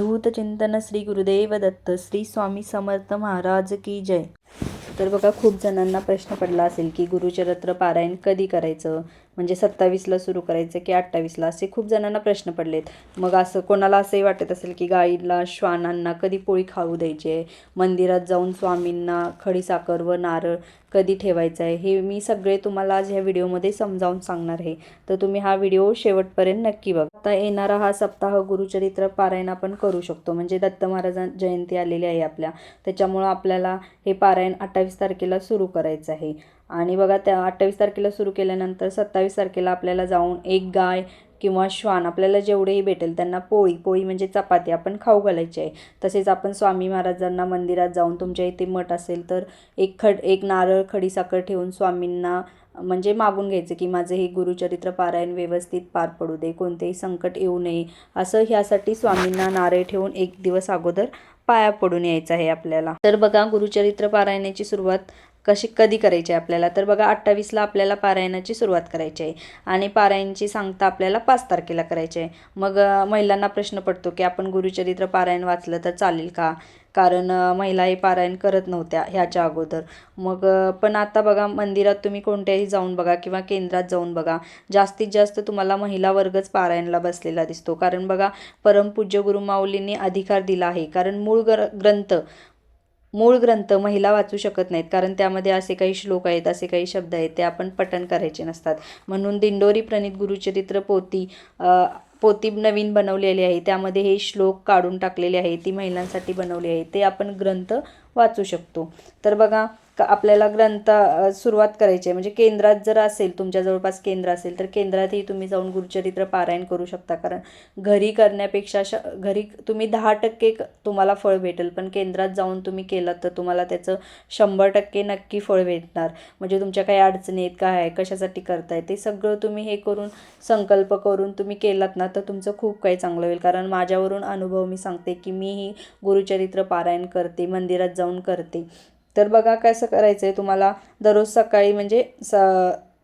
अवधूत चिंतन श्री गुरुदेव दत्त श्री स्वामी समर्थ महाराज की जय. तर बघा खूप जणांना प्रश्न पडला असेल की गुरुचरित्र पारायण कधी करायचं? म्हणजे सत्तावीसला सुरू करायचं की अठ्ठावीसला असे खूप जणांना प्रश्न पडलेत. मग असं कोणाला असंही वाटत असेल की गाईला श्वानांना कधी पोळी खाऊ द्यायची आहे? मंदिरात जाऊन स्वामींना खडीसाखर व नारळ कधी ठेवायचं आहे? हे मी सगळे तुम्हाला आज ह्या व्हिडिओमध्ये समजावून सांगणार आहे. तर तुम्ही हा व्हिडिओ शेवटपर्यंत नक्की बघा. आता येणारा हा सप्ताह गुरुचरित्र पारायण आपण करू शकतो. म्हणजे दत्त महाराजां जयंती आलेली आहे आपल्या. त्याच्यामुळं आपल्याला हे पारायण अठ्ठावीस तारखेला सुरू करायचं आहे. आणि बघा त्या अठ्ठावीस तारखेला सुरू केल्यानंतर सत्तावीस तारखेला आपल्याला जाऊन एक गाय किंवा श्वान आपल्याला जेवढेही भेटेल त्यांना पोळी पोळी म्हणजे चपाती आपण खाऊ घालायची आहे. तसेच आपण स्वामी महाराजांना मंदिरात जाऊन तुमच्या इथे मठ असेल तर एक खड एक नारळ खडीसाखर ठेवून स्वामींना म्हणजे मागून घ्यायचं की माझं हे गुरुचरित्र पारायण व्यवस्थित पार पडू दे कोणतेही संकट येऊ नये. असं ह्यासाठी स्वामींना नारळ ठेवून एक दिवस अगोदर पाया पडून यायचं आहे आपल्याला. तर बघा गुरुचरित्र पारायणाची सुरुवात कशी कधी करायची आहे आपल्याला? तर बघा अठ्ठावीसला आपल्याला पारायणाची सुरुवात करायची आहे. आणि पारायणची सांगता आपल्याला पाच तारखेला करायची आहे. मग महिलांना प्रश्न पडतो की आपण गुरुचरित्र पारायण वाचलं तर चालेल का? कारण महिला हे पारायण करत नव्हत्या ह्याच्या अगोदर. मग पण आता बघा मंदिरात तुम्ही कोणत्याही जाऊन बघा किंवा केंद्रात जाऊन बघा जास्तीत जास्त तुम्हाला महिला वर्गच पारायणला बसलेला दिसतो. कारण बघा परमपूज्य गुरुमाऊलींनी अधिकार दिला आहे. कारण मूळ ग्र ग्रंथ मूळ ग्रंथ महिला वाचू शकत नाहीत कारण त्यामध्ये असे काही श्लोक आहेत असे काही शब्द आहेत ते आपण पठण करायचे नसतात. म्हणून दिंडोरी प्रणित गुरुचरित्र पोती पोती नवीन बनवलेली आहे. त्यामध्ये हे श्लोक काढून टाकलेले आहे ती महिलांसाठी बनवली आहे. ते आपण ग्रंथ वाचू शकतो. तर बघा का आपल्याला ग्रंथ सुरुवात करायची आहे. म्हणजे केंद्रात जर असेल तुमच्या जवळपास केंद्र असेल तर केंद्रातही तुम्ही जाऊन गुरुचरित्र पारायण करू शकता. कारण घरी करण्यापेक्षा श घरी तुम्ही दहा टक्के क- तुम्हाला फळ भेटेल. पण केंद्रात जाऊन तुम्ही केलं तर तुम्हाला त्याचं शंभर टक्के नक्की फळ भेटणार. म्हणजे तुमच्या काही अडचणी आहेत काय आहे कशासाठी करताय ते सगळं तुम्ही हे करून संकल्प करून तुम्ही केलात ना तर तुमचं खूप काही चांगलं होईल. कारण माझ्यावरून अनुभव मी सांगते की मीही गुरुचरित्र पारायण करते मंदिरात जाऊन करते. तर बघा कसं करायचं आहे तुम्हाला. दररोज सकाळी म्हणजे स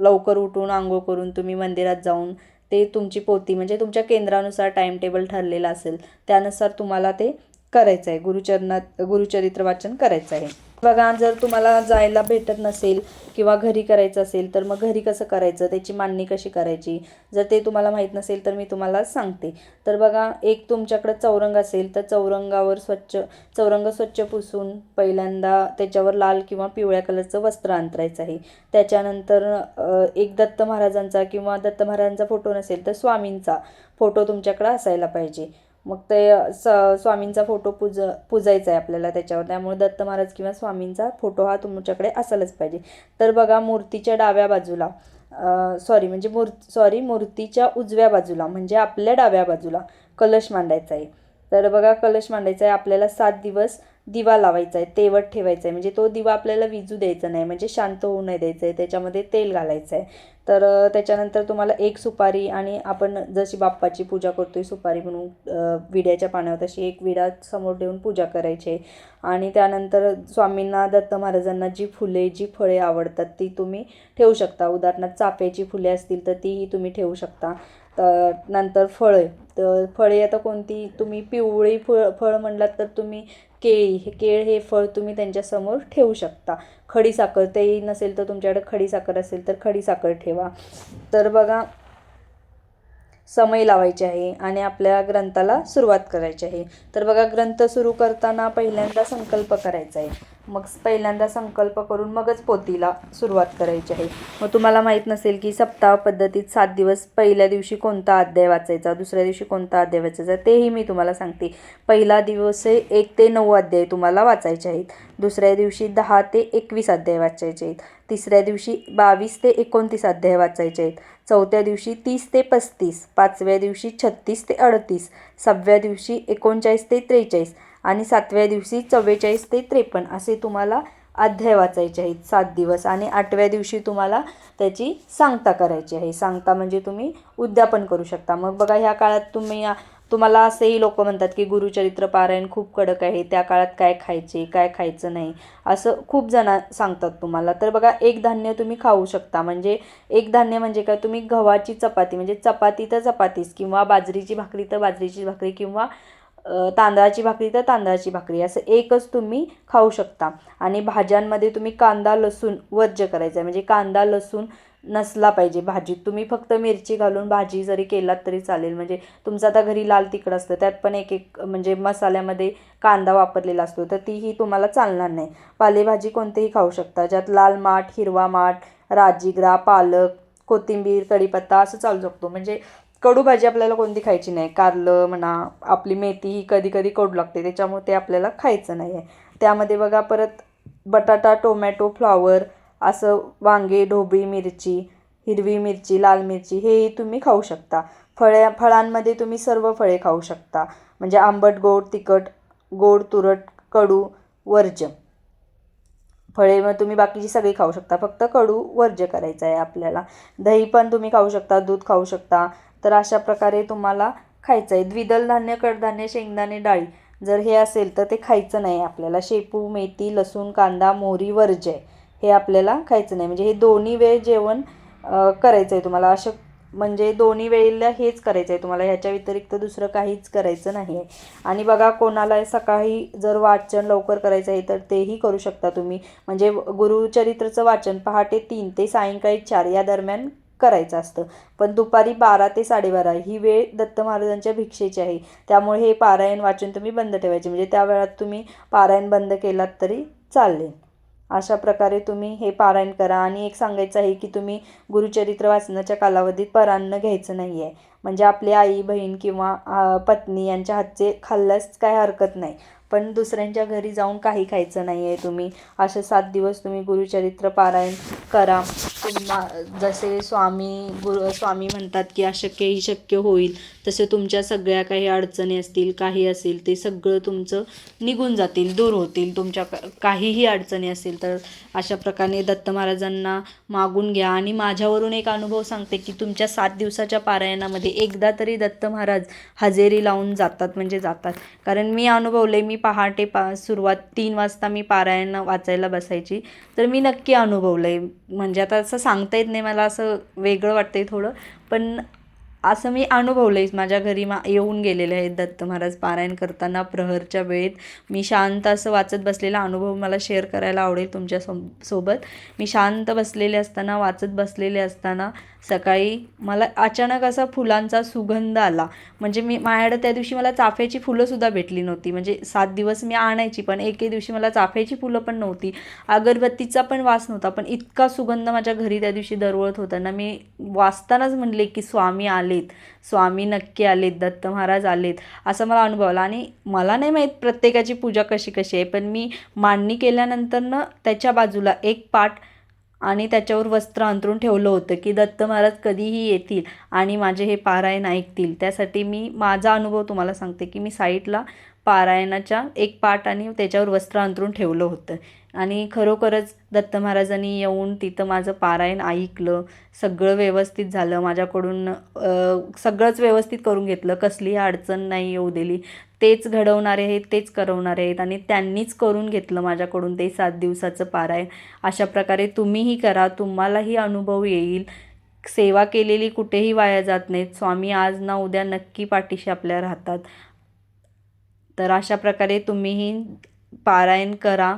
लवकर उठून आंघोळ करून तुम्ही मंदिरात जाऊन ते तुमची पोती म्हणजे तुमच्या केंद्रानुसार टाईम टेबल ठरलेला असेल. त्यानुसार तुम्हाला ते करायचं आहे गुरुचरणात गुरुचरित्र वाचन करायचं आहे बघा जर तुम्हाला जायला भेटत नसेल किंवा घरी करायचं असेल तर मग घरी कसं करायचं? त्याची मांडणी कशी करायची? जर ते तुम्हाला माहीत नसेल तर मी तुम्हाला सांगते. तर बघा एक तुमच्याकडं चौरंग असेल तर चौरंगावर स्वच्छ चौरंग स्वच्छ पुसून पहिल्यांदा त्याच्यावर लाल किंवा पिवळ्या कलरचं वस्त्र अंतरायचं आहे. त्याच्यानंतर एक दत्त महाराजांचा किंवा दत्त महाराजांचा फोटो नसेल तर स्वामींचा फोटो तुमच्याकडं असायला पाहिजे. मग ते स स्वामींचा फोटो पूज पूजायचा आहे आपल्याला त्याच्यावर. त्यामुळे दत्त महाराज किंवा स्वामींचा फोटो हा तुमच्याकडे असायलाच पाहिजे. तर बघा मूर्तीच्या डाव्या बाजूला सॉरी म्हणजे मूर् सॉरी मूर्तीच्या उजव्या बाजूला म्हणजे आपल्या डाव्या बाजूला कलश मांडायचा आहे तर बघा कलश मांडायचा आहे आपल्याला सात दिवस. दिवा लावायचा आहे तेवट ठेवायचा आहे म्हणजे तो दिवा आपल्याला विजू द्यायचा नाही. म्हणजे शांत होऊ नाही द्यायचं आहे त्याच्यामध्ये तेल घालायचं आहे तर त्याच्यानंतर तुम्हाला एक सुपारी आणि आपण जशी बाप्पाची पूजा करतोय सुपारी म्हणून विड्याच्या पाण्यावर तशी एक विडा समोर ठेवून पूजा करायची. आहे आणि त्यानंतर स्वामींना दत्त महाराजांना जी फुले जी फळे आवडतात ती तुम्ही ठेवू शकता. उदाहरणार्थ चाफ्याची फुले असतील तर तीही तुम्ही ठेवू शकता. तर नंतर फळे तर फळे आता कोणती? तुम्ही पिवळी फळ फळ म्हणलात तर तुम्ही केळी. हे केळ हे फळ तुम्ही त्यांच्यासमोर ठेवू शकता. खडीसाखर तेही नसेल तर तुमच्याकडे खडीसाखर असेल तर खडीसाखर ठेवा. तर बघा समय लावायचे आहे आणि आपल्या ग्रंथाला सुरुवात करायची आहे. तर बघा ग्रंथ सुरू करताना पहिल्यांदा संकल्प करायचा आहे. मग पहिल्यांदा संकल्प करून मगच पोतीला सुरुवात करायची आहे. मग तुम्हाला माहीत नसेल की सप्ताह पद्धतीत सात दिवस पहिल्या दिवशी कोणता अध्याय वाचायचा दुसऱ्या दिवशी कोणता अध्याय वाचायचा तेही मी तुम्हाला सांगते. पहिला दिवस हे एक ते नऊ अध्याय तुम्हाला वाचायचे आहेत. दुसऱ्या दिवशी दहा ते एकवीस अध्याय वाचायचे आहेत. तिसऱ्या दिवशी बावीस ते एकोणतीस अध्याय वाचायचे आहेत. चौथ्या दिवशी तीस ते पस्तीस पाचव्या दिवशी छत्तीस ते अडतीस सहाव्या दिवशी एकोणचाळीस ते त्रेचाळीस आणि सातव्या दिवशी चव्वेचाळीस ते त्रेपन्न असे तुम्हाला अध्याय वाचायचे आहेत. सात दिवस आणि आठव्या दिवशी तुम्हाला त्याची सांगता करायची आहे. सांगता म्हणजे तुम्ही उद्यापन करू शकता. मग बघा ह्या काळात तुम्ही तुम्हाला असेही लोक म्हणतात की गुरुचरित्र पारायण खूप कडक आहे. त्या काळात काय खायचे काय खायचं नाही असं खूप जण सांगतात तुम्हाला. तर बघा एक धान्य तुम्ही खाऊ शकता. म्हणजे एक धान्य म्हणजे काय? तुम्ही गव्हाची चपाती म्हणजे चपाती तर चपातीच किंवा बाजरीची भाकरी तर बाजरीची भाकरी किंवा तांदळाची भाकरी तर तांदळाची भाकरी असं एकच तुम्ही खाऊ शकता. आणि भाज्यांमध्ये तुम्ही कांदा लसूण वर्ज्य करायचं आहे म्हणजे कांदा लसूण नसला पाहिजे भाजीत. तुम्ही फक्त मिरची घालून भाजी जरी केलात तरी चालेल. म्हणजे तुमचं आता घरी लाल तिखट असतं त्यात पण एक एक म्हणजे मसाल्यामध्ये कांदा वापरलेला असतो तर तीही तुम्हाला चालणार नाही. पालेभाजी कोणतेही खाऊ शकता. ज्यात लाल माठ हिरवा माठ राजीग्रा पालक कोथिंबीर कढीपत्ता असं चालू शकतो. म्हणजे कडू भाजी आपल्याला कोणती खायची नाही. कारलं म्हणा आपली मेथी ही कधी कधी कडू लागते त्याच्यामुळे ते आपल्याला खायचं नाही आहे त्यामध्ये बघा परत बटाटा टोमॅटो फ्लॉवर असं वांगे ढोबळी मिरची हिरवी मिरची लाल मिरची हेही तुम्ही खाऊ शकता. फळे फळांमध्ये तुम्ही सर्व फळे खाऊ शकता. म्हणजे आंबट गोड तिखट गोड तुरट कडू वर्ज फळे मग तुम्ही बाकीची सगळी खाऊ शकता. फक्त कडू वर्ज्य करायचं आहे आपल्याला. दही पण तुम्ही खाऊ शकता दूध खाऊ शकता. तर अशा प्रकारे तुम्हाला खायचं आहे. द्विदल धान्य कडधान्य शेंगदाणे डाळी जर हे असेल तर ते खायचं नाही आपल्याला. शेपू मेथी लसूण कांदा मोहरी वर्ज्य आहे हे आपल्याला खायचं नाही. म्हणजे हे दोन्ही वेळ जेवण करायचं आहे तुम्हाला. अशा म्हणजे दोन्ही वेळेला हेच करायचं आहे तुम्हाला. ह्याच्या व्यतिरिक्त दुसरं काहीच करायचं नाही आहे. आणि बघा कोणाला सकाळी जर वाचन लवकर करायचं आहे तर तेही करू शकता तुम्ही. म्हणजे गुरुचरित्रचं वाचन पहाटे तीन ते सायंकाळी चार या दरम्यान करायचं असतं. पण दुपारी बारा ते साडेबारा ही वेळ दत्त महाराजांच्या भिक्षेची आहे. त्यामुळे हे पारायण वाचन तुम्ही बंद ठेवायचे. म्हणजे त्या वेळात तुम्ही पारायण बंद केलात तरी चालेल. अशा प्रकारे तुम्ही हे पारायण करा. आणि एक सांगायचं आहे की तुम्ही गुरुचरित्र वाचनाच्या कालावधीत परान्न घ्यायचं नाही आहे म्हणजे आपली आई बहीण किंवा पत्नी यांच्या हातचे खाल्ल्यास काय हरकत नाही. पण दुसऱ्यांच्या घरी जाऊन काही खायचं नाही आहे तुम्ही. असे सात दिवस तुम्ही गुरुचरित्र पारायण करा. तुम्हा जसे स्वामी गुरु स्वामी म्हणतात की अशक्य ही शक्य होईल तसे तुमच्या सगळ्या काही अडचणी असतील काही असेल ते सगळं तुमचं निघून जातील दूर होतील. तुमच्या क- काहीही अडचणी असेल तर अशा प्रकारे दत्त महाराजांना मागून घ्या. आणि माझ्यावरून एक अनुभव सांगते की तुमच्या सात दिवसाच्या पारायणामध्ये एकदा तरी दत्त महाराज हजेरी लावून जातात म्हणजे जातात. कारण मी अनुभवले मी पहाटे पा सुरुवात तीन वाजता मी पारायण वाचायला बसायची. तर मी नक्की अनुभवलं आहे म्हणजे आता असं सांगता येत नाही मला असं वेगळं वाटतंय थोडं. पण असं मी अनुभवलं आहे माझ्या घरी मा येऊन गेलेले आहेत दत्त महाराज पारायण करताना प्रहरच्या वेळेत. मी शांत असं वाचत बसलेला. अनुभव मला शेअर करायला आवडेल तुमच्या सो सोबत. मी शांत बसलेले असताना वाचत बसलेले असताना सकाळी मला अचानक असा फुलांचा सुगंध आला. म्हणजे मी माझ्याकडे त्या दिवशी मला चाफ्याची फुलंसुद्धा भेटली नव्हती. म्हणजे सात दिवस मी आणायची पण एके दिवशी मला चाफ्याची फुलं पण नव्हती. अगरबत्तीचा पण वास नव्हता पण इतका सुगंध माझ्या घरी त्या दिवशी दरवळत होता. ना मी वाचतानाच म्हणले की स्वामी आले आलेत. स्वामी नक्की आलेत दत्त महाराज आलेत असं मला अनुभव आला आणि मला नाही माहीत प्रत्येकाची पूजा कशी कशी आहे पण मी मांडणी केल्यानंतर ना त्याच्या बाजूला एक पाठ आणि त्याच्यावर वस्त्र अंतरून ठेवलं होतं की दत्त महाराज कधीही येतील आणि माझे हे पारायण ऐकतील. त्यासाठी मी माझा अनुभव तुम्हाला सांगते की मी साईटला पारायणाच्या एक पाट आणि त्याच्यावर वस्त्र अंतरून ठेवलं होतं. आणि खरोखरच दत्त महाराजांनी येऊन तिथं माझं पारायण ऐकलं सगळं व्यवस्थित झालं माझ्याकडून सगळंच व्यवस्थित करून घेतलं. कसलीही अडचण नाही येऊ दिली. तेच घडवणारे आहेत तेच करवणारे आहेत आणि त्यांनीच करून घेतलं माझ्याकडून ते सात दिवसाचं पारायण. अशा प्रकारे तुम्हीही करा तुम्हालाही अनुभव येईल. सेवा केलेली कुठेही वाया जात नाहीत. स्वामी आज ना उद्या नक्की पाठीशी आपल्या राहतात. तर अशा प्रकारे तुम्हीही पारायण करा.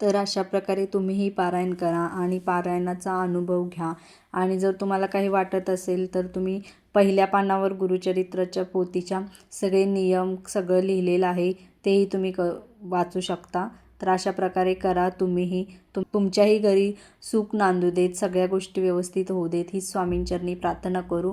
तर अशा प्रकारे तुम्हीही पारायण करा आणि पारायणाचा अनुभव घ्या. आणि जर तुम्हाला काही वाटत असेल तर तुम्ही पहिल्या पानावर गुरुचरित्राच्या पोथीच्या सगळे नियम सगळं लिहिलेलं आहे तेही तुम्ही क वाचू शकता. तर अशा प्रकारे करा तुम्हीही. तुम तुमच्याही घरी सुख नांदू देत सगळ्या गोष्टी व्यवस्थित होऊ देत ही स्वामींचरणी प्रार्थना करू.